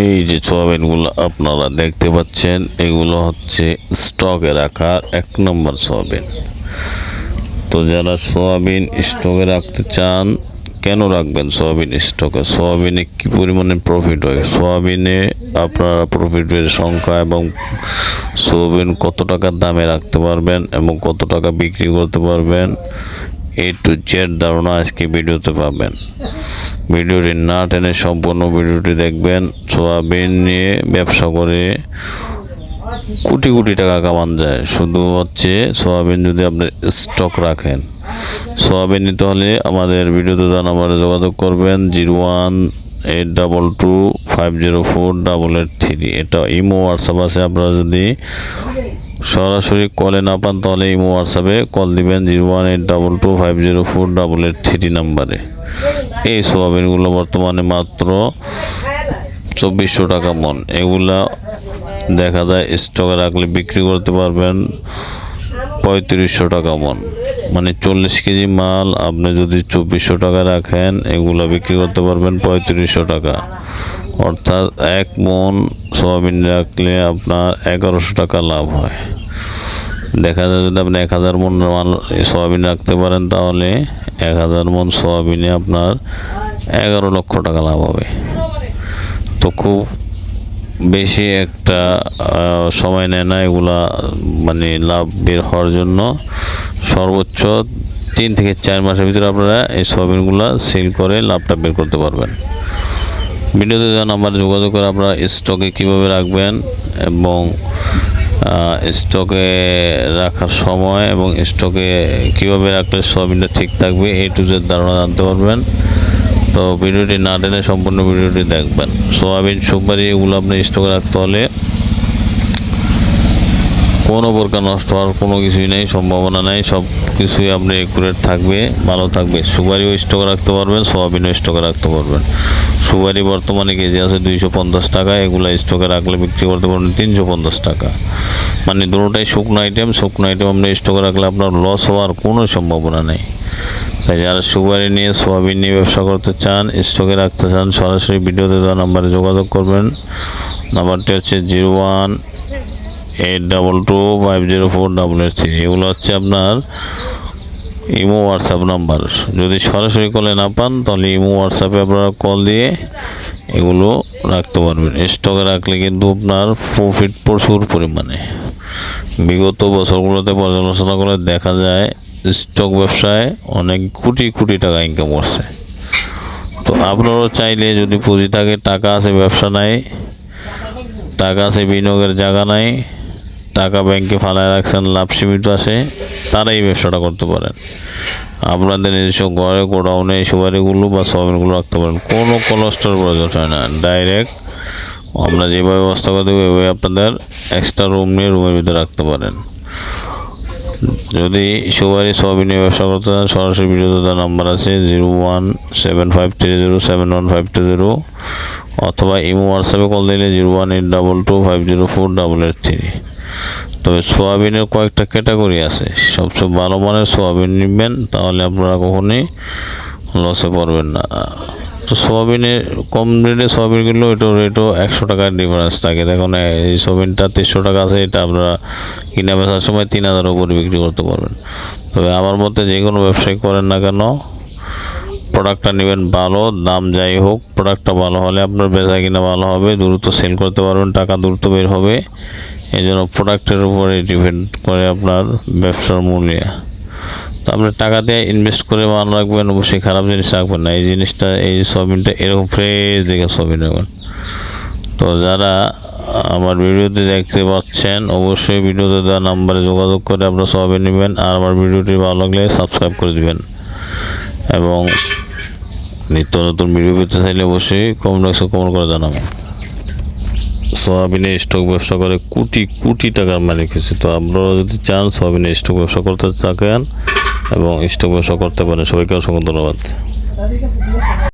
এই যে সোয়াবিনগুলো আপনারা দেখতে পাচ্ছেন, এগুলো হচ্ছে স্টকে রাখার এক নম্বর সোয়াবিন তো যারা সোয়াবিন স্টকে রাখতে চান, কেন রাখবেন সোয়াবিন স্টকে? সোয়াবিনে কী পরিমাণে প্রফিট হয়? সোয়াবিনে আপনারা প্রফিটের সংখ্যা এবং সোয়াবিন কত টাকার দামে রাখতে পারবেন এবং কত টাকা বিক্রি করতে পারবেন এ টু জেড ধারণা আজকে ভিডিওতে পাবেন। ভিডিওটি না টেনে সম্পূর্ণ ভিডিওটি দেখবেন। সোয়াবিন নিয়ে ব্যবসা করে কোটি কোটি টাকা কামান যায়। শুধু হচ্ছে সোয়াবিন যদি আপনি স্টক রাখেন। সোয়াবিন নিতে হলে আমাদের ভিডিওতে দেওয়া নাম্বারে যোগাযোগ করবেন। Zero one eight double two five zero four double eight three. এটা ইমো, হোয়াটসঅ্যাপ আছে। আপনারা যদি সরাসরি কলে না পান তাহলে ইমো হোয়াটসঅ্যাপে কল দিবেন zero one eight double two five zero four double eight three নাম্বারে এই সোয়াবিনগুলো বর্তমানে মাত্র চব্বিশশো টাকা মন। এগুলা দেখা যায় স্টকে রাখলে বিক্রি করতে পারবেন পঁয়ত্রিশশো টাকা মন। মানে চল্লিশ কেজি মাল আপনি যদি চব্বিশশো টাকা রাখেন, এগুলো বিক্রি করতে পারবেন পঁয়ত্রিশশো টাকা। অর্থাৎ এক মন সোয়াবিন রাখলে আপনার এগারোশো টাকা লাভ হয়। দেখা যায় যদি আপনি এক হাজার মন সোয়াবিন রাখতে পারেন তাহলে এক হাজার মন সোয়াবিনে আপনার এগারো লক্ষ টাকা লাভ হবে। তো খুব বেশি একটা সময় নেয় না এগুলা মানে লাভ বের হওয়ার জন্য। সর্বোচ্চ তিন থেকে চার মাসের ভিতরে আপনারা এই সোয়াবিনগুলো সেল করে লাভটা বের করতে পারবেন। ভিডিওতে আমার যোগাযোগ করে আপনারা স্টকে কীভাবে রাখবেন এবং স্টকে রাখার সময় এবং স্টকে কীভাবে রাখলে সোয়াবিনটা ঠিক থাকবে এই টু জেড ধারণা জানতে পারবেন। তো ভিডিওটি না টেনে সম্পূর্ণ ভিডিওটি দেখবেন। সোয়াবিন সুপারি এগুলো আপনি স্টকে রাখতে হলে কোনো প্রকার নষ্ট হওয়ার কোনো কিছুই নেই, সম্ভাবনা নেই, সব কিছুই আপনি একুরেট থাকবে, ভালো থাকবে। সুপারিও স্টকে রাখতে পারবেন, সোয়াবিনও স্টকে রাখতে পারবেন। সুপারি বর্তমানে কেজি আছে দুইশো পঞ্চাশ টাকা, এগুলো স্টকে রাখলে বিক্রি করতে পারবেন তিনশো পঞ্চাশ টাকা। মানে দুটোটাই শুকনো আইটেম শুকনো আইটেম আপনি স্টকে রাখলে আপনার লস হওয়ার কোনো সম্ভাবনা নেই। তাই যারা সুপারি নিয়ে, সোয়াবিন নিয়ে ব্যবসা করতে চান স্টকে রাখতে চান, সরাসরি ভিডিওতে দেওয়া নাম্বারে যোগাযোগ করবেন। নাম্বারটি হচ্ছে zero one eight double two five zero four double eight three. এগুলো হচ্ছে আপনার ইমো হোয়াটসঅ্যাপ নাম্বার। যদি সরাসরি কলে না পান, তাহলে ইমো হোয়াটসঅ্যাপে আপনারা কল দিয়ে এগুলো রাখতে পারবেন। স্টকে রাখলে কিন্তু আপনার প্রফিট প্রচুর পরিমাণে। বিগত বছরগুলোতে পর্যালোচনা করে দেখা যায়, স্টক ব্যবসায় অনেক কোটি কোটি টাকা ইনকাম করছে। তো আপনারাও চাইলে যদি পুঁজি থাকে, টাকা আছে ব্যবসা নাই, টাকা আছে বিনিয়োগের জায়গা নাই, টাকা ব্যাংকে ফালায় রাখছেন, লাভ সীমিত আছে তারা এই ব্যবসাটা করতে পারেন। আপনাদের নিজস্ব ঘরে গোডাউনে এই সুপারিগুলো বা সয়াবিনগুলো রাখতে পারেন। কোনো কোলেস্ট্রল প্রয়োজন হয় না। ডাইরেক্ট আমরা যেভাবে ব্যবস্থা করে দেবো, এভাবে আপনাদের এক্সট্রা রুম নিয়ে রুমের ভিতরে রাখতে পারেন। যদি সুপারি সয়াবিনের ব্যবসা করতে চান, সরাসরি তার নাম্বার আছে zero one seven five three zero seven one five two zero অথবা ইমো হোয়াটসঅ্যাপে কল দিলে zero one eight double two five zero four double eight three তবে সোয়াবিনের কয়েকটা ক্যাটাগরি আছে। সবচেয়ে ভালো মানের সোয়াবিন নেবেন, তাহলে আপনারা কখনোই লসে পড়বেন না। তো সোয়াবিনের কম রেটে সোয়াবিনগুলো, এটাও রেটও একশো টাকার ডিফারেন্স থাকে। দেখুন, এই সোয়াবিনটা তিনশো টাকা আছে, এটা আপনারা কিনা বেচার সময় তিন হাজার উপরে বিক্রি করতে পারবেন। তবে আমার মতে যে কোনো ব্যবসায় করেন না কেন প্রোডাক্টটা নেবেন ভালো, দাম যাই হোক প্রোডাক্টটা ভালো হলে আপনার বেচা কিনা ভালো হবে, দ্রুত সেল করতে পারবেন, টাকা দ্রুত বের হবে। এই জন্য প্রোডাক্টের উপরে ডিপেন্ড করে আপনার ব্যবসার মূল্য। তো আপনি টাকা দিয়ে ইনভেস্ট করে মাল রাখবেন, অবশ্যই খারাপ জিনিস রাখবেন না। এই জিনিসটা, এই সবিনটা এরকম ফ্রেশ দেখে সবিন রাখবেন তো যারা আমার ভিডিওতে দেখতে পাচ্ছেন, অবশ্যই ভিডিওতে দেওয়া নাম্বারে যোগাযোগ করে আপনারা সবাই নেবেন। আর আমার ভিডিওটি ভালো লাগলে সাবস্ক্রাইব করে দিবেন। এবং নিত্য নতুন ভিডিও পেতে চাইলে অবশ্যই কমেন্ট বক্সে কমেন্ট করে জানাবেন। সোয়াবিনের স্টক ব্যবসা করে কোটি কোটি টাকার মালিক হয়েছে। তো আপনারা যদি চান সোয়াবিনের স্টক ব্যবসা করতে থাকেন এবং স্টক ব্যবসা করতে পারেন, সবাইকে অসংখ্য ধন্যবাদ।